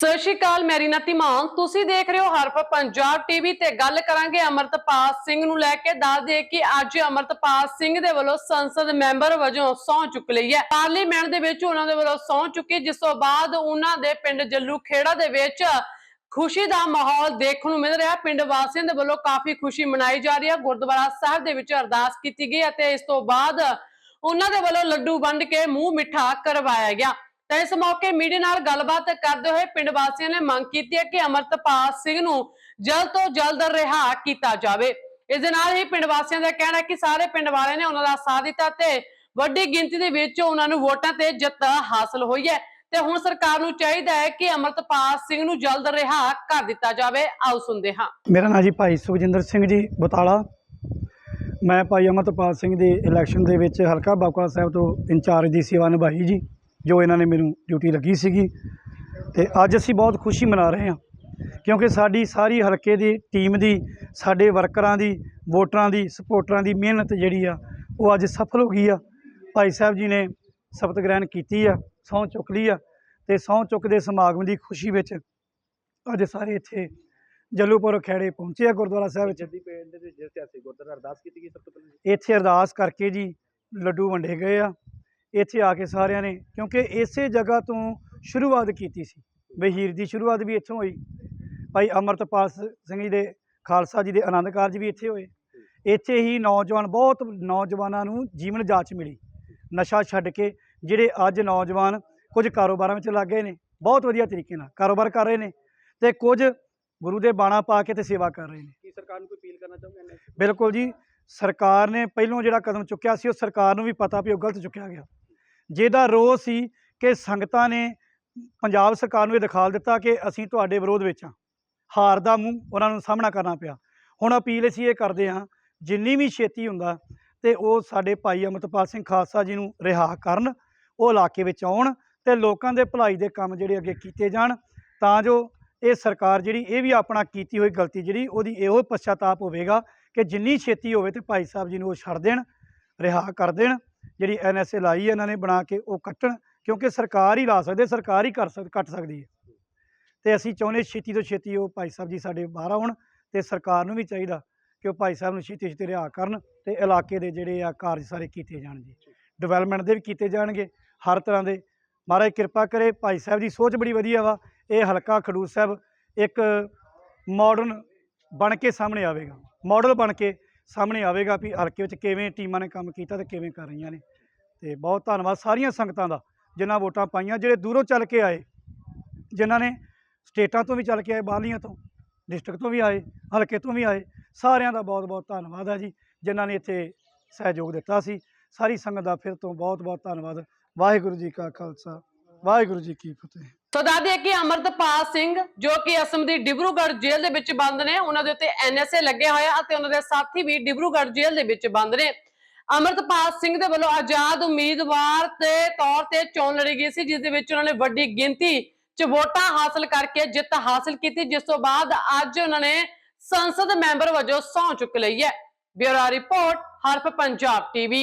ਸਤਿ ਸ਼੍ਰੀ ਅਕਾਲ ਮੈਰੀ ਨਾ ਧੀਮਾਨ। ਤੁਸੀਂ ਦੇਖ ਰਹੇ ਹੋ ਹਰਫ ਪੰਜਾਬ ਟੀਵੀ ਤੇ ਗੱਲ ਕਰਾਂਗੇ ਅਮਰਤਪਾਲ ਸਿੰਘ ਨੂੰ ਲੈ ਕੇ। ਦੱਸ ਦੇ ਕਿ ਅੱਜ ਅਮਰਤਪਾਲ ਸਿੰਘ ਦੇ ਵੱਲੋਂ ਸੰਸਦ ਮੈਂਬਰ ਵਜੋਂ ਸਹੁੰ ਚੁੱਕ ਲਈ ਹੈ। ਪਾਰਲੀਮੈਂਟ ਦੇ ਵਿੱਚ ਉਹਨਾਂ ਦੇ ਵੱਲੋਂ ਸਹੁੰ ਚੁੱਕੀ, ਜਿਸ ਤੋਂ ਬਾਅਦ ਉਹਨਾਂ ਦੇ ਪਿੰਡ ਜੱਲੂ ਖੇੜਾ ਦੇ ਵਿੱਚ ਖੁਸ਼ੀ ਦਾ ਮਾਹੌਲ ਦੇਖਣ ਨੂੰ ਮਿਲ ਰਿਹਾ। ਪਿੰਡ ਵਾਸੀਆਂ ਦੇ ਵੱਲੋਂ ਕਾਫੀ ਖੁਸ਼ੀ ਮਨਾਈ ਜਾ ਰਹੀ ਹੈ। ਗੁਰਦੁਆਰਾ ਸਾਹਿਬ ਦੇ ਵਿੱਚ ਅਰਦਾਸ ਕੀਤੀ ਗਈ ਅਤੇ ਇਸ ਤੋਂ ਬਾਅਦ ਉਹਨਾਂ ਦੇ ਵੱਲੋਂ ਲੱਡੂ ਵੰਡ ਕੇ ਮੂੰਹ ਮਿੱਠਾ ਕਰਵਾਇਆ ਗਿਆ। ਤਾਂ ਇਸ ਮੌਕੇ ਮੀਡੀਆ ਨਾਲ ਗੱਲਬਾਤ ਕਰਦੇ ਹੋਏ ਪਿੰਡ ਵਾਸੀਆਂ ਨੇ ਮੰਗ ਕੀਤੀ ਹੈ ਕਿ ਅਮਰਤਪਾਲ ਸਿੰਘ ਨੂੰ ਜਲਦ ਤੋਂ ਜਲਦ ਰਿਹਾ ਕੀਤਾ ਜਾਵੇ। ਇਸ ਦੇ ਨਾਲ ਹੀ ਪਿੰਡ ਵਾਸੀਆਂ ਦਾ ਕਹਿਣਾ ਹੈ ਕਿ ਸਾਰੇ ਪਿੰਡ ਵਾਲਿਆਂ ਨੇ ਉਹਨਾਂ ਦਾ ਸਾਥ ਦਿੱਤਾ ਤੇ ਵੱਡੀ ਗਿਣਤੀ ਦੇ ਵਿੱਚ ਉਹਨਾਂ ਨੂੰ ਵੋਟਾਂ ਤੇ ਜਿੱਤ ਹਾਸਲ ਹੋਈ ਹੈ। ਤੇ ਹੁਣ ਸਰਕਾਰ ਨੂੰ ਚਾਹੀਦਾ ਹੈ ਕਿ ਅਮਰਤਪਾਲ ਸਿੰਘ ਨੂੰ ਜਲਦ ਰਿਹਾ ਕਰ ਦਿੱਤਾ ਜਾਵੇ। ਆਓ ਸੁਣਦੇ ਹਾਂ। ਮੇਰਾ ਨਾਂ ਜੀ ਭਾਈ ਸੁਖਜਿੰਦਰ ਸਿੰਘ ਜੀ, ਬਤਾਲਾ। ਮੈਂ ਭਾਈ ਅਮਰਤਪਾਲ ਸਿੰਘ ਦੇ ਇਲੈਕਸ਼ਨ ਦੇ ਵਿੱਚ ਹਲਕਾ ਬਾਕਲਾ ਸਾਹਿਬ ਤੋਂ ਇੰਚਾਰਜ ਦੀ ਸੇਵਾ ਨਿਭਾਈ ਜੀ। ਜੋ ਇਹਨਾਂ ਨੇ ਮੈਨੂੰ ਡਿਊਟੀ ਲੱਗੀ ਸੀਗੀ ਤੇ ਅੱਜ ਅਸੀਂ ਬਹੁਤ ਖੁਸ਼ੀ ਮਨਾ ਰਹੇ ਹਾਂ ਕਿਉਂਕਿ ਸਾਡੀ ਸਾਰੀ ਹਲਕੇ ਦੀ ਟੀਮ ਦੀ ਸਾਡੇ ਵਰਕਰਾਂ ਦੀ ਵੋਟਰਾਂ ਦੀ ਸਪੋਰਟਰਾਂ ਦੀ ਮਿਹਨਤ ਜਿਹੜੀ ਆ ਉਹ ਅੱਜ ਸਫਲ ਹੋ ਗਈ ਆ। ਭਾਈ ਸਾਹਿਬ ਜੀ ਨੇ ਸ਼ਪਥ ਗ੍ਰਹਿਣ ਕੀਤੀ ਆ ਸਹੁੰ ਚੁੱਕ ਲਈ ਆ ਤੇ ਸਹੁੰ ਚੁੱਕ ਦੇ ਸਮਾਗਮ ਦੀ ਖੁਸ਼ੀ ਵਿੱਚ ਅੱਜ ਸਾਰੇ ਇੱਥੇ ਜੱਲੂਪੁਰ ਖੇੜੇ ਪਹੁੰਚੇ ਆ ਗੁਰਦੁਆਰਾ ਸਾਹਿਬ ਵਿੱਚ। ਜੱਦੀ ਪਿੰਡ ਦੇ ਜਿਸ ਸਿਆਸੀ ਗੁਰਦੁਆਰਾ ਅਰਦਾਸ ਕੀਤੀ ਗਈ ਸਭ ਤੋਂ ਪਹਿਲਾਂ ਇੱਥੇ ਅਰਦਾਸ ਕਰਕੇ ਜੀ ਲੱਡੂ ਵੰਡੇ ਗਏ ਆ। ਇੱਥੇ ਆ ਕੇ ਸਾਰਿਆਂ ਨੇ ਕਿਉਂਕਿ ਇਸੇ ਜਗ੍ਹਾ ਤੋਂ ਸ਼ੁਰੂਆਤ ਕੀਤੀ ਸੀ। ਵਹੀਰ ਦੀ ਸ਼ੁਰੂਆਤ ਵੀ ਇੱਥੋਂ ਹੋਈ। ਭਾਈ ਅਮਰਤਪਾਲ ਸਿੰਘ ਜੀ ਦੇ ਖਾਲਸਾ ਜੀ ਦੇ ਆਨੰਦ ਕਾਰਜ ਵੀ ਇੱਥੇ ਹੋਏ। ਇੱਥੇ ਹੀ ਨੌਜਵਾਨ ਬਹੁਤ ਨੌਜਵਾਨਾਂ ਨੂੰ ਜੀਵਨ ਜਾਚ ਮਿਲੀ। ਨਸ਼ਾ ਛੱਡ ਕੇ ਜਿਹੜੇ ਅੱਜ ਨੌਜਵਾਨ ਕੁਝ ਕਾਰੋਬਾਰਾਂ ਵਿੱਚ ਲੱਗ ਗਏ ਨੇ ਬਹੁਤ ਵਧੀਆ ਤਰੀਕੇ ਨਾਲ ਕਾਰੋਬਾਰ ਕਰ ਰਹੇ ਨੇ ਤੇ ਕੁਝ ਗੁਰੂ ਦੇ ਬਾਣਾ ਪਾ ਕੇ ਤੇ ਸੇਵਾ ਕਰ ਰਹੇ ਨੇ। ਕੀ ਸਰਕਾਰ ਨੂੰ ਕੋਈ ਅਪੀਲ ਕਰਨਾ ਚਾਹੁੰਦੇ ਨੇ? ਬਿਲਕੁਲ ਜੀ ਸਰਕਾਰ ਨੇ ਪਹਿਲੋਂ ਜਿਹੜਾ ਕਦਮ ਚੁੱਕਿਆ ਸੀ, ਉਹ ਸਰਕਾਰ ਨੂੰ ਵੀ ਪਤਾ ਵੀ ਉਹ ਗਲਤ ਚੁੱਕਿਆ ਗਿਆ। ਜਿਹਦਾ ਰੋਸ ਸੀ ਕਿ ਸੰਗਤਾਂ ਨੇ ਪੰਜਾਬ ਸਰਕਾਰ ਨੂੰ ਇਹ ਦਿਖਾ ਦਿੱਤਾ ਕਿ ਅਸੀਂ ਤੁਹਾਡੇ ਵਿਰੋਧ ਵਿੱਚ ਹਾਂ। ਹਾਰ ਦਾ ਮੂੰਹ ਉਹਨਾਂ ਨੂੰ ਸਾਹਮਣਾ ਕਰਨਾ ਪਿਆ। ਹੁਣ ਅਪੀਲ ਅਸੀਂ ਇਹ ਕਰਦੇ ਹਾਂ, ਜਿੰਨੀ ਵੀ ਛੇਤੀ ਹੁੰਦਾ ਤੇ ਉਹ ਸਾਡੇ ਭਾਈ ਅਮਰਤਪਾਲ ਸਿੰਘ ਖਾਲਸਾ ਜੀ ਨੂੰ ਰਿਹਾ ਕਰਨ, ਉਹ ਇਲਾਕੇ ਵਿੱਚ ਆਉਣ ਤੇ ਲੋਕਾਂ ਦੇ ਭਲਾਈ ਦੇ ਕੰਮ ਜਿਹੜੇ ਅੱਗੇ ਕੀਤੇ ਜਾਣ, ਤਾਂ ਜੋ ਇਹ ਸਰਕਾਰ ਜਿਹੜੀ, ਇਹ ਵੀ ਆਪਣਾ ਕੀਤੀ ਹੋਈ ਗਲਤੀ ਜਿਹੜੀ, ਉਹਦੀ ਇਹੋ ਪਛਤਾਪ ਹੋਵੇਗਾ ਕਿ ਜਿੰਨੀ ਛੇਤੀ ਹੋਵੇ ਤੇ ਭਾਈ ਸਾਹਿਬ ਜੀ ਨੂੰ ਉਹ ਛੱਡ ਦੇਣ, ਰਿਹਾ ਕਰ ਦੇਣ, ਜਿਹੜੀ ਐਨਐਸਏ ਲਾਈ ਹੈ, ਇਹਨਾਂ ਨੇ ਬਣਾ ਕੇ ਉਹ ਕੱਟਣ, ਕਿਉਂਕਿ ਸਰਕਾਰ ਹੀ ਲਾ ਸਕਦੇ, ਸਰਕਾਰ ਹੀ ਕਰ ਸਕ, ਕੱਟ ਸਕਦੀ ਹੈ। ਤੇ ਅਸੀਂ ਚਾਹੁੰਦੇ ਛੇਤੀ ਤੋਂ ਛੇਤੀ ਉਹ ਭਾਈ ਸਾਹਿਬ ਜੀ ਸਾਡੇ ਬਾਹਰ ਆਉਣ ਤੇ ਸਰਕਾਰ ਨੂੰ ਵੀ ਚਾਹੀਦਾ ਕਿ ਉਹ ਭਾਈ ਸਾਹਿਬ ਨੂੰ ਛੇਤੀ ਛੇਤੀ ਰਿਹਾ ਕਰਨ ਤੇ ਇਲਾਕੇ ਦੇ ਜਿਹੜੇ ਆ ਕਾਰਜ ਸਾਰੇ ਕੀਤੇ ਜਾਣ ਜੀ। ਡਿਵੈਲਪਮੈਂਟ ਦੇ ਵੀ ਕੀਤੇ ਜਾਣਗੇ, ਹਰ ਤਰ੍ਹਾਂ ਦੇ। ਮਹਾਰਾਜ ਕਿਰਪਾ ਕਰੇ, ਭਾਈ ਸਾਹਿਬ ਦੀ ਸੋਚ ਬੜੀ ਵਧੀਆ ਵਾ, ਇਹ ਹਲਕਾ ਖਡੂਰ ਸਾਹਿਬ ਇੱਕ ਮਾਡਰਨ ਬਣ ਕੇ ਸਾਹਮਣੇ ਆਵੇਗਾ। ਮਾਡਲ ਬਣ ਕੇ ਸਾਹਮਣੇ ਆਵੇਗਾ ਵੀ ਹਲਕੇ ਵਿੱਚ ਕਿਵੇਂ ਟੀਮਾਂ ਨੇ ਕੰਮ ਕੀਤਾ ਤੇ ਕਿਵੇਂ ਕਰ ਰਹੀਆਂ ਨੇ। ਤੇ ਬਹੁਤ ਧੰਨਵਾਦ ਸਾਰੀਆਂ ਸੰਗਤਾਂ ਦਾ ਜਿਨ੍ਹਾਂ ਵੋਟਾਂ ਪਾਈਆਂ, ਜਿਹੜੇ ਦੂਰੋਂ ਚੱਲ ਕੇ ਆਏ, ਜਿਨ੍ਹਾਂ ਨੇ ਸਟੇਟਾਂ ਤੋਂ ਵੀ ਚੱਲ ਕੇ ਆਏ, ਬਾਹਰਲੀਆਂ ਤੋਂ, ਡਿਸਟ੍ਰਿਕਟ ਤੋਂ ਵੀ ਆਏ, ਹਲਕੇ ਤੋਂ ਵੀ ਆਏ, ਸਾਰਿਆਂ ਦਾ ਬਹੁਤ ਬਹੁਤ ਧੰਨਵਾਦ ਹੈ ਜੀ, ਜਿਨ੍ਹਾਂ ਨੇ ਇੱਥੇ ਸਹਿਯੋਗ ਦਿੱਤਾ ਸੀ। ਸਾਰੀ ਸੰਗਤ ਦਾ ਫਿਰ ਤੋਂ ਬਹੁਤ ਬਹੁਤ ਧੰਨਵਾਦ। ਵਾਹਿਗੁਰੂ ਜੀ ਕਾ ਖਾਲਸਾ, ਵਾਹਿਗੁਰੂ ਜੀ ਕੀ ਫਤਿਹ। ਸੋ ਦੱਸ ਕਿ ਅਮਰਤਪਾਲ ਸਿੰਘ ਜੋ ਕਿ ਅਸਮ ਦੀ ਡਿਬਰੂਗੜ੍ਹ ਜੇਲ੍ਹ ਦੇ ਵਿੱਚ ਬੰਦ ਨੇ, ਉਹਨਾਂ ਦੇ ਉੱਤੇ ਐਨਐਸਏ ਲੱਗੇ ਹੋਏ ਅਤੇ ਉਹਨਾਂ ਦੇ ਸਾਥੀ ਵੀ ਡਿਬਰੂਗੜ੍ਹ ਜੇਲ੍ਹ ਦੇ ਵਿੱਚ ਬੰਦ ਨੇ। ਅਮਰਤਪਾਲ ਸਿੰਘ ਦੇ ਵੱਲੋਂ ਆਜ਼ਾਦ ਉਮੀਦਵਾਰ ਦੇ ਤੌਰ ਤੇ ਚੋਣ ਲੜੀ ਗਈ ਸੀ, ਜਿਸ ਦੇ ਵਿੱਚ ਉਹਨਾਂ ਨੇ ਵੱਡੀ ਗਿਣਤੀ 'ਚ ਵੋਟਾਂ ਹਾਸਲ ਕਰਕੇ ਜਿੱਤ ਹਾਸਲ ਕੀਤੀ, ਜਿਸ ਤੋਂ ਬਾਅਦ ਅੱਜ ਉਹਨਾਂ ਨੇ ਸੰਸਦ ਮੈਂਬਰ ਵਜੋਂ ਸਹੁੰ ਚੁੱਕ ਲਈ ਹੈ। Bureau report, Harf Punjab TV